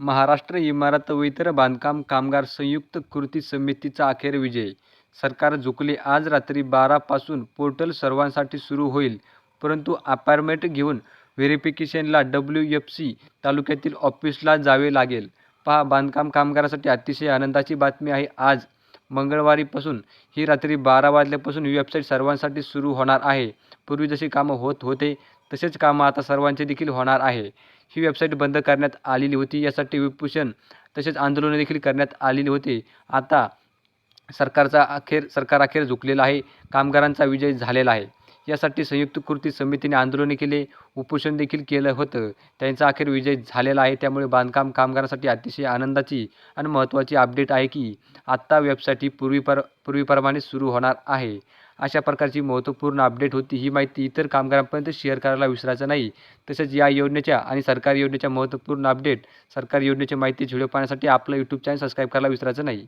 महाराष्ट्र इमारत व इतर बांधकाम कामगार संयुक्त कृती समितीचा अखेर विजय. सरकार झुकले. आज रात्री बारापासून पोर्टल सर्वांसाठी सुरू होईल. परंतु अपार्टमेंट घेऊन व्हेरिफिकेशनला डब्ल्यू एफ सी तालुक्यातील ऑफिसला जावे लागेल. पहा बांधकाम कामगारासाठी अतिशय आनंदाची बातमी आहे. आज मंगळवारीपासून ही रात्री बारा वाजल्यापासून ही वेबसाईट सर्वांसाठी सुरू होणार आहे. पूर्वी जशी कामं होत होते तसेच कामं आता सर्वांचे देखील होणार आहे. ही वेबसाईट बंद करण्यात आलेली होती यासाठी विभूषण तसेच आंदोलनं देखील करण्यात आलेली होती. आता सरकारचा अखेर सरकार अखेर झुकलेला आहे कामगारांचा विजय झालेला आहे. यासाठी संयुक्त कृती समितीने आंदोलने केले. उपोषण देखील केलं होतं. त्यांचा अखेर विजय झालेला आहे. त्यामुळे बांधकाम कामगारांसाठी अतिशय आनंदाची आणि महत्त्वाची अपडेट आहे की आत्ता वेबसाईट ही पूर्वीपर पूर्वीप्रमाणे सुरू होणार आहे. अशा प्रकारची महत्त्वपूर्ण अपडेट होती ही माहिती इतर कामगारांपर्यंत शेअर करायला विसरायचं नाही. तसेच या योजनेच्या आणि सरकारी योजनेच्या महत्त्वपूर्ण अपडेट सरकारी योजनेची माहिती व्हिडिओ पाहण्यासाठी आपलं यूट्यूब चॅनल सबस्क्राईब करायला विसरायचं नाही.